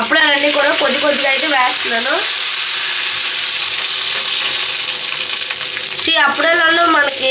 అప్పుడాలన్నీ కూడా కొద్ది కొద్దిగా అయితే వేస్తున్నాను. ఈ అప్పుడాలలో మనకి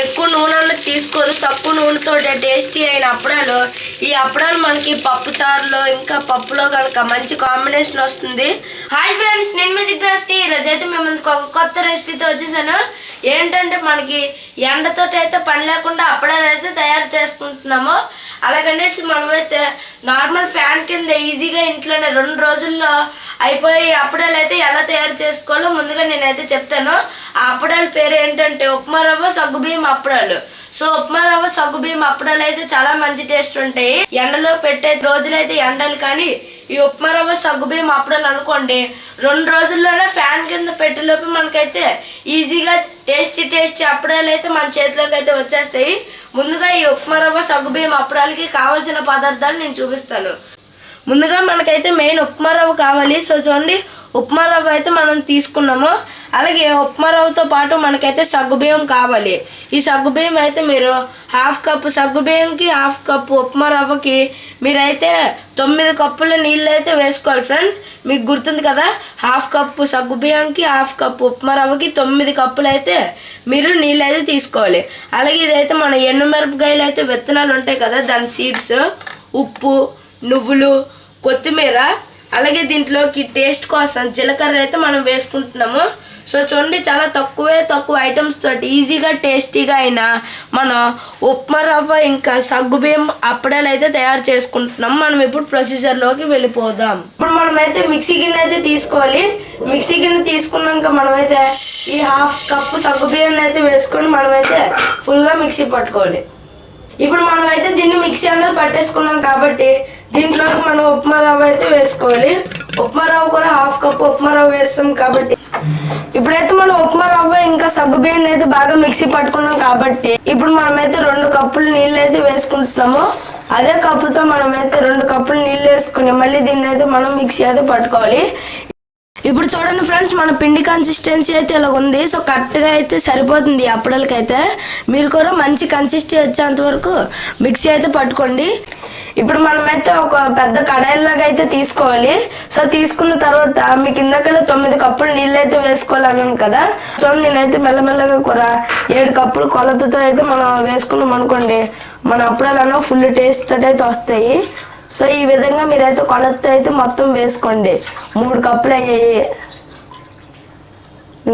ఎక్కువ నూనె తీసుకోదు తక్కువ నూనెతో టేస్టీ అయిన అప్పుడాలు. ఈ అప్పుడాలు మనకి పప్పు చారులో ఇంకా పప్పులో కనుక మంచి కాంబినేషన్ వస్తుంది. హాయ్ ఫ్రెండ్స్ నేను మీ జిగ్రాస్టి ఈరోజైతే మిమ్మల్ని ఒక కొత్త రెసిపీతో వచ్చేసాను. ఏంటంటే మనకి ఎండతో అయితే పని లేకుండా అప్పుడాలు అయితే తయారు చేసుకుంటున్నాము. అలాగనేసి మనమైతే నార్మల్ ఫ్యాన్ కింద ఈజీగా ఇంట్లోనే రెండు రోజుల్లో అయిపోయి అప్పడాలు అయితే ఎలా తయారు చేసుకోవాలో ముందుగా నేనైతే చెప్తాను. ఆ అప్పడాల పేరు ఏంటంటే ఉప్మా రవ్వ సగ్గుబియ్యం అప్పడాలు. సో ఉప్మా రవ్వ సగ్గుబియ్యం అప్పుడాలు అయితే చాలా మంచి టేస్ట్ ఉంటాయి. ఎండలో పెట్టే రోజులైతే ఎండలు కానీ ఈ ఉప్మా రవ్వ సగ్గుబియ్యం అప్పుడాలు అనుకోండి రెండు రోజుల్లోనే ఫ్యాన్ కింద పెట్టేలోపు మనకైతే ఈజీగా టేస్టీ టేస్టీ అప్పడాలు అయితే మన చేతిలోకి అయితే వచ్చేస్తాయి. ముందుగా ఈ ఉప్మా రవ్వ సగ్గుబియ్యం అప్పడాలకి కావాల్సిన పదార్థాలు నేను చూపిస్తాను. ముందుగా మనకైతే మెయిన్ ఉప్మా రవ్వ కావాలి. సో చూడండి ఉప్మా రవ్వ అయితే మనం తీసుకున్నాము. అలాగే ఉప్మా రవ్వతో పాటు మనకైతే సగ్గుబియ్యం కావాలి. ఈ సగ్గుబియ్యం అయితే మీరు హాఫ్ కప్ సగ్గుబియ్యంకి హాఫ్ కప్ ఉప్మా రవ్వకి మీరైతే తొమ్మిది కప్పుల నీళ్ళు అయితే వేసుకోవాలి ఫ్రెండ్స్. మీకు గుర్తుంది కదా హాఫ్ కప్పు సగ్గుబియ్యంకి హాఫ్ కప్ ఉప్మా రవ్వకి తొమ్మిది కప్పులు అయితే మీరు నీళ్ళు అయితే తీసుకోవాలి. అలాగే ఇదైతే మన ఎండుమిరపకాయలు అయితే విత్తనాలు ఉంటాయి కదా దాని సీడ్స్ ఉప్పు నువ్వులు కొత్తిమీర అలాగే దీంట్లోకి టేస్ట్ కోసం జీలకర్ర అయితే మనం వేసుకుంటున్నాము. సో చూడండి చాలా తక్కువే తక్కువ ఐటమ్స్ తోటి ఈజీగా టేస్టీగా అయినా మనం ఉప్మా రవ్వ ఇంకా సగ్గుబియ్యం అప్పడాలు అయితే తయారు చేసుకుంటున్నాం. మనం ఇప్పుడు ప్రొసీజర్లోకి వెళ్ళిపోదాం. ఇప్పుడు మనమైతే మిక్సీ గిన్నె అయితే తీసుకోవాలి. మిక్సీ గిన్నె తీసుకున్నాక మనమైతే ఈ హాఫ్ కప్పు సగ్గుబియ్యాన్ని అయితే వేసుకొని మనమైతే ఫుల్గా మిక్సీ పట్టుకోవాలి. ఇప్పుడు మనమైతే దీన్ని మిక్సీ అనేది పట్టేసుకున్నాం కాబట్టి దీంట్లోకి మనం ఉప్మా రవ్వ అయితే వేసుకోవాలి. ఉప్మా రవ్వ కూడా హాఫ్ కప్ ఉప్మా రవ్వ వేస్తాం కాబట్టి. ఇప్పుడైతే మనం ఉప్మా రవ్వ ఇంకా సగ్గు అయితే బాగా మిక్సీ పట్టుకున్నాం కాబట్టి ఇప్పుడు మనమైతే రెండు కప్పులు నీళ్ళు అయితే వేసుకుంటున్నాము. అదే కప్పుతో మనమైతే రెండు కప్పులు నీళ్ళు వేసుకుని మళ్ళీ దీన్ని అయితే మనం మిక్సీ అయితే పట్టుకోవాలి. ఇప్పుడు చూడండి ఫ్రెండ్స్ మన పిండి కన్సిస్టెన్సీ అయితే ఇలా ఉంది. సో కరెక్ట్గా అయితే సరిపోతుంది ఈ మీరు కూడా మంచి కన్సిస్టెన్సీ వచ్చేంత వరకు మిక్సీ అయితే పట్టుకోండి. ఇప్పుడు మనమైతే ఒక పెద్ద కడాయిలాగా అయితే తీసుకోవాలి. సో తీసుకున్న తర్వాత మీ ఇందాక తొమ్మిది కప్పులు నీళ్ళు అయితే వేసుకోవాలన్నాను కదా. సో నేనైతే మెల్లమెల్లగా కూర ఏడు కప్పులు కొలతతో అయితే మనం వేసుకున్నాం అనుకోండి. మన అప్పుడాలన్నా ఫుల్ టేస్ట్ తోటి అయితే వస్తాయి సో ఈ విధంగా మీరైతే కొలత అయితే మొత్తం వేసుకోండి. మూడు కప్పులు అయ్యాయి.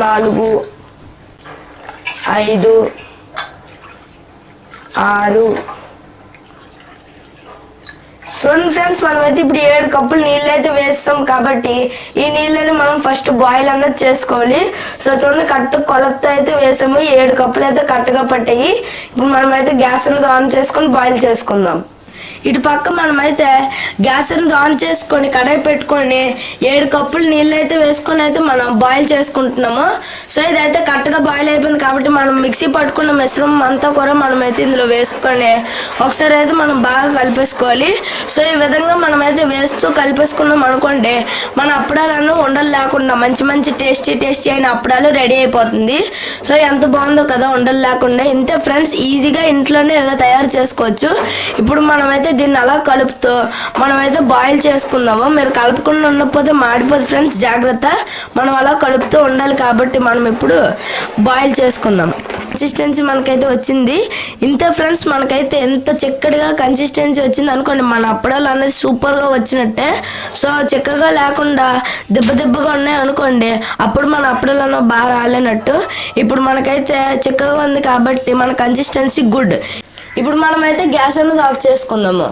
నాలుగు ఐదు ఆరు చూడండి ఫ్రెండ్స్ మనమైతే ఇప్పుడు ఏడు కప్పులు నీళ్ళు అయితే వేస్తాం కాబట్టి ఈ నీళ్ళని మనం ఫస్ట్ బాయిల్ అన్నది చేసుకోవాలి. సో చూడండి కట్టు కొలత అయితే వేసాము. ఏడు కప్పులు అయితే కట్టుగా పట్టాయి. ఇప్పుడు మనమైతే గ్యాస్ అనేది ఆన్ చేసుకొని బాయిల్ చేసుకుందాం. ఇటు పక్క మనమైతే గ్యాస్ అనేది ఆన్ చేసుకొని కడాయి పెట్టుకొని ఏడు కప్పులు నీళ్ళు అయితే వేసుకొని అయితే మనం బాయిల్ చేసుకుంటున్నాము. సో ఇదైతే కరెక్ట్గా బాయిల్ అయిపోయింది కాబట్టి మనం మిక్సీ పట్టుకున్న మిశ్రమం అంతా కూడా మనం అయితే ఇందులో వేసుకొని ఒకసారి అయితే మనం బాగా కలిపేసుకోవాలి. సో ఈ విధంగా మనమైతే వేస్తూ కలిపేసుకున్నాం అనుకోండి మన అప్పడాలను ఉండలు లేకుండా మంచి మంచి టేస్టీ టేస్టీ అయిన అప్పడాలు రెడీ అయిపోతుంది. సో ఎంత బాగుందో కదా ఉండలు లేకుండా. ఇంతే ఫ్రెండ్స్ ఈజీగా ఇంట్లోనే ఇలా తయారు చేసుకోవచ్చు. ఇప్పుడు మనం మనమైతే దీన్ని అలా కలుపుతూ మనమైతే బాయిల్ చేసుకుందాము. మీరు కలపకుండా ఉండకపోతే మాడిపోదు ఫ్రెండ్స్ జాగ్రత్త. మనం అలా కలుపుతూ ఉండాలి కాబట్టి మనం ఇప్పుడు బాయిల్ చేసుకుందాం. కన్సిస్టెన్సీ మనకైతే వచ్చింది. ఇంత ఫ్రెండ్స్ మనకైతే ఎంత చిక్కడిగా కన్సిస్టెన్సీ వచ్చింది అనుకోండి మన అప్పడాలు అనేది సూపర్గా వచ్చినట్టే. సో చిక్కగా లేకుండా దెబ్బ దెబ్బగా ఉన్నాయి అనుకోండి అప్పుడు మన అప్పడాలు అన్న బాగా రాలేనట్టు. ఇప్పుడు మనకైతే చిక్కగా ఉంది కాబట్టి మన కన్సిస్టెన్సీ గుడ్ ఇప్పుడు మనమైతే గ్యాస్ అనేది ఆఫ్ చేసుకుందాము.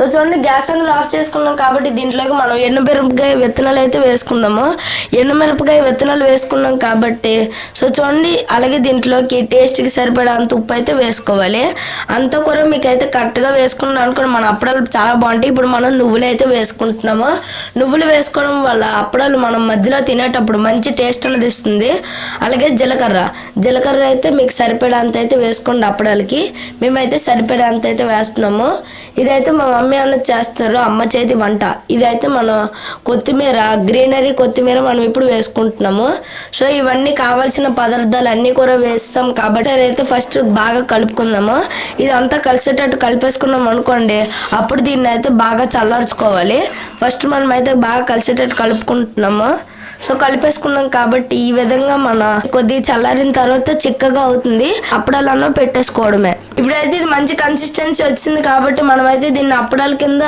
సో చూడండి గ్యాస్ అనేది ఆఫ్ చేసుకున్నాం కాబట్టి దీంట్లోకి మనం ఎండుమిరపకాయ విత్తనాలు అయితే వేసుకుందాము. ఎండుమిరపకాయ విత్తనాలు వేసుకున్నాం కాబట్టి సో చూడండి అలాగే దీంట్లోకి టేస్ట్కి సరిపడా అంత ఉప్పు అయితే వేసుకోవాలి. అంత కూర మీకైతే కరెక్ట్గా వేసుకున్నాం అనుకోండి మన అప్పడాలు చాలా బాగుంటాయి. ఇప్పుడు మనం నువ్వులు అయితే వేసుకుంటున్నాము. నువ్వులు వేసుకోవడం వల్ల అప్పడాలు మనం మధ్యలో తినేటప్పుడు మంచి టేస్ట్ అనేది ఇస్తుంది. అలాగే జీలకర్ర. జీలకర్ర అయితే మీకు సరిపడేంత అయితే వేసుకోండి అప్పడాలకి. మేమైతే సరిపడేంత అయితే వేస్తున్నాము. ఇదైతే మా మమ్మీ మమ్మీ చేస్తారు. అమ్మ చేతి వంట. ఇదైతే మనం కొత్తిమీర గ్రీనరీ కొత్తిమీర మనం ఇప్పుడు వేసుకుంటున్నాము. సో ఇవన్నీ కావాల్సిన పదార్థాలు అన్నీ కూడా వేస్తాం కాబట్టి అదైతే ఫస్ట్ బాగా కలుపుకుందాము. ఇదంతా కలిసేటట్టు కలిపేసుకున్నాం అనుకోండి అప్పుడు దీన్ని అయితే బాగా చల్లార్చుకోవాలి. ఫస్ట్ మనం అయితే బాగా కలిసేటట్టు కలుపుకుంటున్నాము. సో కలిపేసుకున్నాం కాబట్టి ఈ విధంగా మన కొద్దిగా చల్లారిన తర్వాత చిక్కగా అవుతుంది. అప్పుడలానో పెట్టేసుకోవడమే. ఇప్పుడైతే ఇది మంచి కన్సిస్టెన్సీ వచ్చింది కాబట్టి మనమైతే దీన్ని అప్పడాల కింద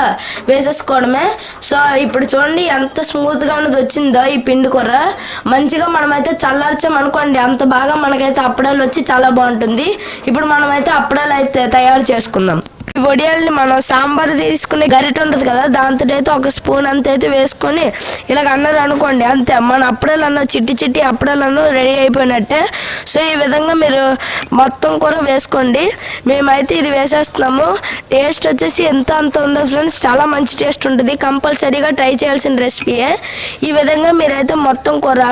వేసేసుకోవడమే. సో ఇప్పుడు చూడండి ఎంత స్మూత్గా ఉన్నది వచ్చిందో ఈ పిండి కూర. మంచిగా మనమైతే చల్లార్చాం అనుకోండి అంత బాగా మనకైతే అప్పడాలు వచ్చి చాలా బాగుంటుంది. ఇప్పుడు మనమైతే అప్పడాలు అయితే తయారు చేసుకుందాం. వడియాల్ని మనం సాంబార్ తీసుకునే గరిట ఉంటుంది కదా దాంతో అయితే ఒక స్పూన్ అంత అయితే వేసుకొని ఇలాగ అన్నారు అనుకోండి అంతే. మన అప్పుడాలన్నా చిట్టి చిట్టి అప్పుడాలను రెడీ అయిపోయినట్టే. సో ఈ విధంగా మీరు మొత్తం కూర వేసుకోండి. మేమైతే ఇది వేసేస్తున్నాము. టేస్ట్ వచ్చేసి ఎంత అంత ఉండదు ఫ్రెండ్స్ చాలా మంచి టేస్ట్ ఉంటుంది. కంపల్సరీగా ట్రై చేయాల్సిన రెసిపీయే ఈ విధంగా మీరైతే మొత్తం కూర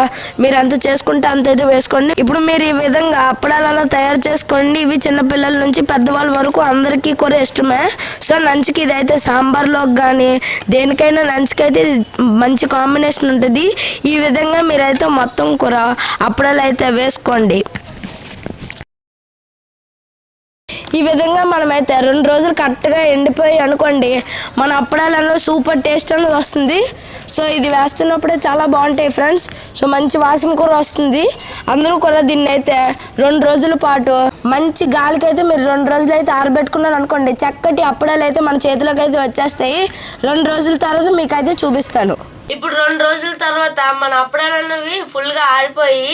మీరు ఎంత చేసుకుంటే అంత అయితే వేసుకోండి. ఇప్పుడు మీరు ఈ విధంగా అప్పడాలను తయారు చేసుకోండి. ఇవి చిన్నపిల్లల నుంచి పెద్దవాళ్ళ వరకు అందరికీ కూర ఇష్టమే. సో నంచుకి ఇదైతే సాంబార్లోకి కానీ దేనికైనా నంచుకైతే మంచి కాంబినేషన్ ఉంటుంది. ఈ విధంగా మీరైతే మొత్తం కూర అప్పడాలు అయితే వేసుకోండి. ఈ విధంగా మనమైతే రెండు రోజులు కరెక్ట్గా ఎండిపోయి అనుకోండి మన అప్పడాలలో సూపర్ టేస్ట్ అనేది వస్తుంది. సో ఇది వేస్తున్నప్పుడే చాలా బాగుంటాయి ఫ్రెండ్స్. సో మంచి వాసన కూడా వస్తుంది. అందరూ కూడా దీన్ని అయితే రెండు రోజుల పాటు మంచి గాలికి అయితే మీరు రెండు రోజులు అయితే ఆరబెట్టుకున్నారు అనుకోండి చక్కటి అప్పడాలు అయితే మన చేతిలోకి అయితే వచ్చేస్తాయి. రెండు రోజుల తర్వాత మీకు అయితే చూపిస్తాను. ఇప్పుడు రెండు రోజుల తర్వాత మన అప్పడాలన్నవి ఫుల్గా ఆరిపోయి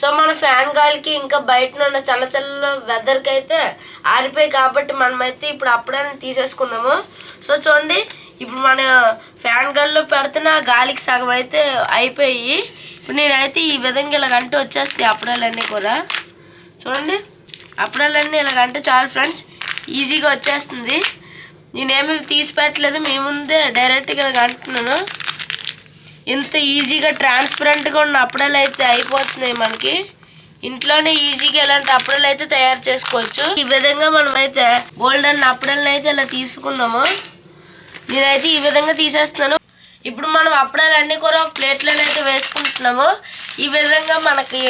సో మన ఫ్యాన్ గాలికి ఇంకా బయట ఉన్న చల్ల చల్ల వెదర్కి అయితే ఆరిపోయి కాబట్టి మనమైతే ఇప్పుడు అప్పుడాన్ని తీసేసుకుందాము. సో చూడండి ఇప్పుడు మన ఫ్యాన్ గాలిలో పెడుతున్న ఆ గాలికి సగం అయితే అయిపోయి ఇప్పుడు నేనైతే ఈ విధంగా ఇలాగంటే వచ్చేస్తాయి అప్పుడాలన్నీ కూడా. చూడండి అప్పుడాలన్నీ ఇలాగంటే చాలు ఫ్రెండ్స్ ఈజీగా వచ్చేస్తుంది. నేనేమి తీసి పెట్టలేదు మీ ముందే డైరెక్ట్గా ఇలాగ అంటున్నాను ఇంత ఈజీగా ట్రాన్స్పరెంట్గా ఉన్న అప్పుడలు అయితే అయిపోతున్నాయి మనకి. ఇంట్లోనే ఈజీగా ఇలాంటి అప్పుడలు అయితే తయారు చేసుకోవచ్చు. ఈ విధంగా మనమైతే అయితే గోల్డెన్ అప్పుడలను అయితే ఇలా తీసుకుందాము. నేనైతే ఈ విధంగా తీసేస్తున్నాను. ఇప్పుడు మనం అప్పుడాలన్నీ కూడా ఒక ప్లేట్లోనైతే అయితే వేసుకుంటున్నాము. ఈ విధంగా మనకి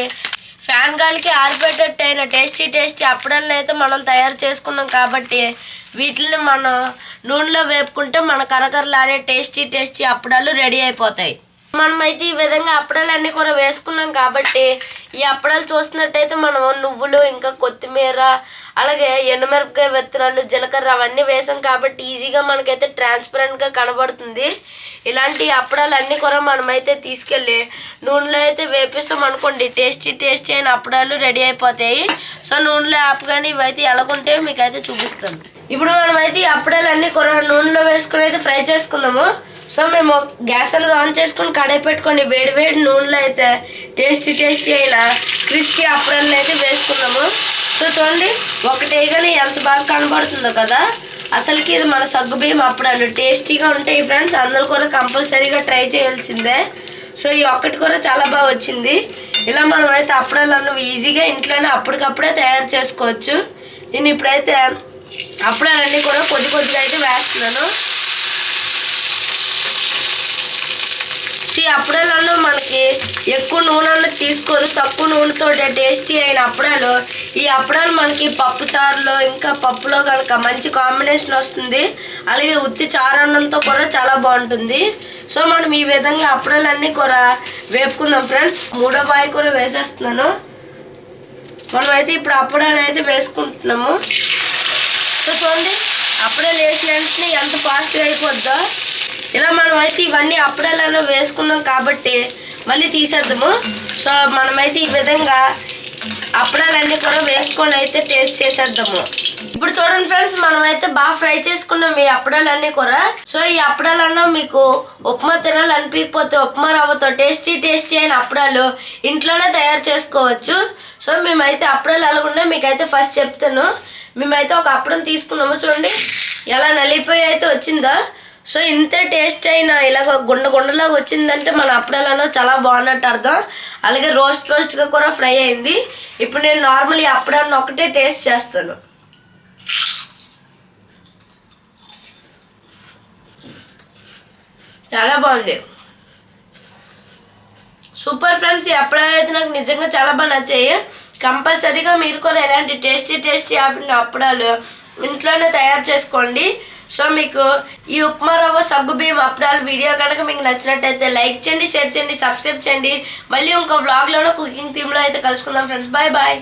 ఫ్యాన్ గాలికి ఆరిపెట్టేట్టు అయిన టేస్టీ టేస్టీ అప్పుడల్ని అయితే మనం తయారు చేసుకున్నాం కాబట్టి వీటిని మనం నూనెలో వేపుకుంటే మన కరకరలాడే టేస్టీ టేస్టీ అప్పడాలు రెడీ అయిపోతాయి. మనమైతే ఈ విధంగా అప్పడాలన్నీ కూడా వేసుకున్నాం కాబట్టి ఈ అప్పడాలు చూస్తున్నట్టయితే మనం నువ్వులు ఇంకా కొత్తిమీర అలాగే ఎండుమిరపకాయ విత్తనాలు జీలకర్ర అవన్నీ వేసాం కాబట్టి ఈజీగా మనకైతే ట్రాన్స్పరెంట్గా కనబడుతుంది. ఇలాంటి అప్పడాలు అన్నీ కూడా మనమైతే తీసుకెళ్ళి నూనెలో అయితే వేపిస్తాం అనుకోండి. టేస్టీ టేస్టీ అయిన అప్పడాలు రెడీ అయిపోతాయి. సో నూనెలో ఆపగానే ఇవైతే ఎలాగుంటే మీకు అయితే చూపిస్తాను. ఇప్పుడు మనమైతే ఈ అప్పడాలు అన్నీ కూడా నూనెలో వేసుకుని అయితే ఫ్రై చేసుకుందాము. సో మేము గ్యాస్ అనేది ఆన్ చేసుకొని కడాయి పెట్టుకొని వేడి వేడి నూనెలో అయితే టేస్టీ టేస్టీ అయిన క్రిస్పీ అప్పడాలను అయితే వేసుకున్నాము. సో చూడండి ఒకటే కానీ ఎంత బాగా కనబడుతుందో కదా. అసలుకి ఇది మన సగ్గు బియ్యం అప్పడాలు. టేస్టీగా ఉంటాయి ఫ్రెండ్స్. అందరూ కూడా కంపల్సరీగా ట్రై చేయాల్సిందే. సో ఈ ఒక్కటి కూడా చాలా బాగా వచ్చింది. ఇలా మనం అయితే అప్పడాలు అన్నవి ఈజీగా ఇంట్లోనే అప్పటికప్పుడే తయారు చేసుకోవచ్చు. నేను ఇప్పుడైతే అప్పుడాలన్నీ కూడా కొద్ది కొద్దిగా అయితే వేస్తున్నాను. ఈ అప్పడాలను మనకి ఎక్కువ నూనె తీసుకోదు తక్కువ నూనెతో టేస్టీ అయిన అప్పడాలు ఈ అప్పడాలు మనకి పప్పు చారులో ఇంకా పప్పులో కనుక మంచి కాంబినేషన్ వస్తుంది. అలాగే ఉత్తి చారు అన్నంతో కూడా చాలా బాగుంటుంది. సో మనం ఈ విధంగా అప్పడాలన్నీ కూడా వేపుకుందాం ఫ్రెండ్స్. మూడో బాయి కూడా వేసేస్తున్నాను. మనమైతే ఇప్పుడు అప్పడాలు అయితే వేసుకుంటున్నాము. సో చూడండి అప్పుడే లేచిన వెంటనే ఎంత ఫాస్ట్గా అయిపోద్దో. ఇలా మనం అయితే ఇవన్నీ అప్పుడేలానో వేసుకున్నాం కాబట్టి మళ్ళీ తీసేద్దాము. సో మనమైతే ఈ విధంగా అప్పడాలన్నీ కూడా వేసుకొని అయితే టేస్ట్ చేసేద్దాము. ఇప్పుడు చూడండి ఫ్రెండ్స్ మనమైతే బాగా ఫ్రై చేసుకున్నాం ఈ అప్పడాలన్నీ కూడా. సో ఈ అప్పడాలన్నా మీకు ఉప్మా తినాలనిపించకపోతే ఉప్మా రవ్వతో టేస్టీ టేస్టీ అయిన అప్పడాలు ఇంట్లోనే తయారు చేసుకోవచ్చు. సో మేమైతే అప్పడాలు అలాగున్నా మీకైతే ఫస్ట్ చెప్తాను. మేమైతే ఒక అప్పడం తీసుకున్నాము చూడండి. ఎలా నలిపోయి అయితే వచ్చిందో. సో ఇంతే టేస్ట్ అయినా ఇలాగ గుండ గుండలాగా వచ్చిందంటే మన అప్పడాలను చాలా బాగున్నట్టు అర్థం. అలాగే రోస్ట్ రోస్ట్గా కూడా ఫ్రై అయింది. ఇప్పుడు నేను నార్మల్ ఈ అప్పడాన్ని ఒకటే టేస్ట్ చేస్తాను. చాలా బాగుంది. సూపర్ ఫ్రెండ్స్ ఈ నాకు నిజంగా చాలా బాగా నచ్చాయి. కంపల్సరీగా మీరు కూడా ఎలాంటి టేస్టీ టేస్టీ అప్పడాలు ఇంట్లోనే తయారు చేసుకోండి. సో మీకు ఈ ఉప్మా రవ్వ సగ్గు బియ్యం అప్పడాలు వీడియో కనుక మీకు నచ్చినట్టయితే లైక్ చేయండి షేర్ చేయండి సబ్స్క్రైబ్ చేయండి. మళ్ళీ ఇంకో బ్లాగ్లోనూ కుకింగ్ థీమ్లో అయితే కలుసుకుందాం ఫ్రెండ్స్ బాయ్ బాయ్